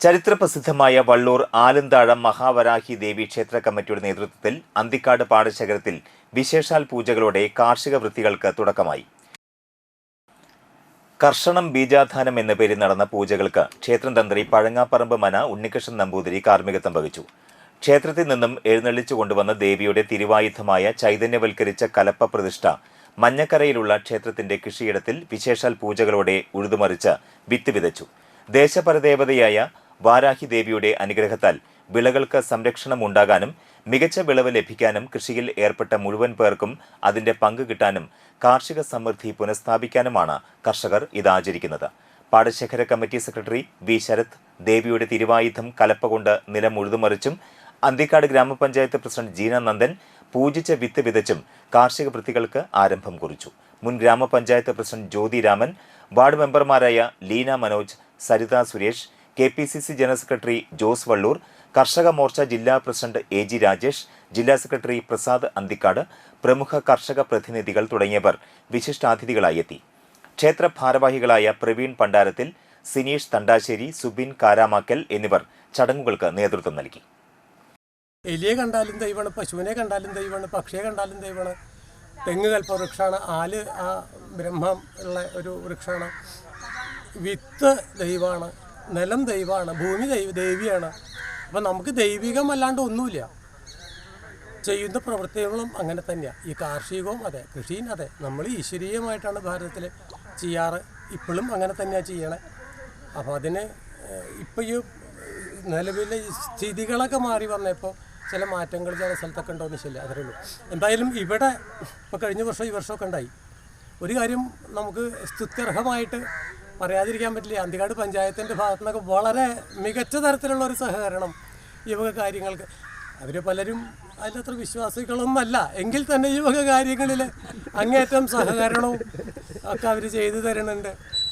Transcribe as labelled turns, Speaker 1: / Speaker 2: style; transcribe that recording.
Speaker 1: ചരിത്രപ്രസിദ്ധമായ വള്ളൂർ ആലന്താഴം മഹാവരാഹി ദേവി ക്ഷേത്ര കമ്മിറ്റിയുടെ നേതൃത്വത്തിൽ അന്തിക്കാട് പാടശേഖരത്തിൽ വിശേഷാൽ പൂജകളോടെ കാർഷിക വൃത്തികൾക്ക് തുടക്കമായി. കർഷണം ബീജാധാനം എന്ന പേരിൽ നടന്ന പൂജകൾക്ക് ക്ഷേത്രം തന്ത്രി പഴങ്ങാപ്പറമ്പ് മന ഉണ്ണികൃഷ്ണൻ നമ്പൂതിരി കാർമ്മികത്വം വഹിച്ചു. ക്ഷേത്രത്തിൽ നിന്നും എഴുന്നള്ളിച്ചു കൊണ്ടുവന്ന ദേവിയുടെ തിരുവായുധമായ ചൈതന്യവൽക്കരിച്ച കലപ്പ പ്രതിഷ്ഠ മഞ്ഞക്കരയിലുള്ള ക്ഷേത്രത്തിന്റെ കൃഷിയിടത്തിൽ വിശേഷാൽ പൂജകളോടെ ഉഴുതുമറിച്ച് വിത്ത് വിതച്ചു. ദേശപരദേവതയായ വാരാഹി ദേവിയുടെ അനുഗ്രഹത്താൽ വിളകൾക്ക് സംരക്ഷണം ഉണ്ടാകാനും മികച്ച വിളവ് ലഭിക്കാനും കൃഷിയിൽ ഏർപ്പെട്ട മുഴുവൻ പേർക്കും അതിന്റെ പങ്ക് കിട്ടാനും കാർഷിക സമൃദ്ധി പുനഃസ്ഥാപിക്കാനുമാണ് കർഷകർ ഇത് ആചരിക്കുന്നത്. പാടശേഖര കമ്മിറ്റി സെക്രട്ടറി വി. ശരത് ദേവിയുടെ തിരുവായുധം കലപ്പ കൊണ്ട് നിലം ഉഴുതുമറിച്ചും അന്തിക്കാട് ഗ്രാമപഞ്ചായത്ത് പ്രസിഡന്റ് ജീന നന്ദൻ പൂജിച്ച വിത്ത് വിതച്ചും കാർഷിക വൃത്തികൾക്ക് ആരംഭം കുറിച്ചു. മുൻ ഗ്രാമപഞ്ചായത്ത് പ്രസിഡന്റ് ജ്യോതി രാമൻ വാർഡ് മെമ്പർമാരായ Leena Manoj Saritha Suresh K P C C general secretary Jose Vallur Karshaka Morcha ജില്ലാ പ്രസിഡന്റ് എ ജി രാജേഷ് ജില്ലാ സെക്രട്ടറി പ്രസാദ് അന്തിക്കാട് പ്രമുഖ കർഷക പ്രതിനിധികൾ തുടങ്ങിയവർ വിശിഷ്ടാതിഥികളായി എത്തി. ക്ഷേത്ര ഭാരവാഹികളായ പ്രവീൺ പണ്ടാരത്തിൽ സിനീഷ് തണ്ടാശ്ശേരി സുബിൻ കാരാമാക്കൽ എന്നിവർ ചടങ്ങുകൾക്ക് നേതൃത്വം നൽകി.
Speaker 2: എലിയെ കണ്ടാലും ദൈവമാണ് പശുവിനെ കണ്ടാലും ദൈവമാണ് പക്ഷിയെ കണ്ടാലും ദൈവമാണ്. തെങ്ങ് കൽപ്പ വൃക്ഷമാണ് ആൽ ആ ബ്രഹ്മം ഉള്ള ഒരു വൃക്ഷമാണ്. വിത്ത് ദൈവമാണ്. നിലം ദൈവമാണ് ഭൂമി ദൈവ ദേവിയാണ്. അപ്പം നമുക്ക് ദൈവികമല്ലാണ്ട് ഒന്നുമില്ല. ചെയ്യുന്ന പ്രവൃത്തികളും അങ്ങനെ തന്നെയാണ് ഈ കാർഷികവും അതെ കൃഷിയും അതെ. നമ്മൾ ഈശ്വരീയമായിട്ടാണ് ഭാരതത്തിൽ ചെയ്യാറ്. ഇപ്പോഴും അങ്ങനെ തന്നെയാണ് ചെയ്യണേ. അപ്പോൾ അതിന് ഇപ്പോൾ ഈ നിലവിലെ സ്ഥിതികളൊക്കെ മാറി വന്നപ്പോൾ ചില മാറ്റങ്ങൾ ചില സ്ഥലത്തൊക്കെ ഉണ്ടോയെന്ന് ശരി അത്രേ ഉള്ളൂ. എന്തായാലും ഇവിടെ ഇപ്പോൾ കഴിഞ്ഞ വർഷം ഈ വർഷമൊക്കെ ഉണ്ടായി. ഒരു കാര്യം നമുക്ക് സ്തുത്യർഹമായിട്ട് പറയാതിരിക്കാൻ പറ്റില്ല. അന്തിക്കാട് പഞ്ചായത്തിന്റെ ഭാഗത്തു നിന്നൊക്കെ വളരെ മികച്ച തരത്തിലുള്ള ഒരു സഹകരണം ഈ വക കാര്യങ്ങൾക്ക്. അവർ പലരും അതിലത്ര വിശ്വാസികളൊന്നല്ല. എങ്കിൽ തന്നെ ഈ വക കാര്യങ്ങളിൽ അങ്ങേറ്റം സഹകരണവും ഒക്കെ അവർ ചെയ്തു തരുന്നുണ്ട്.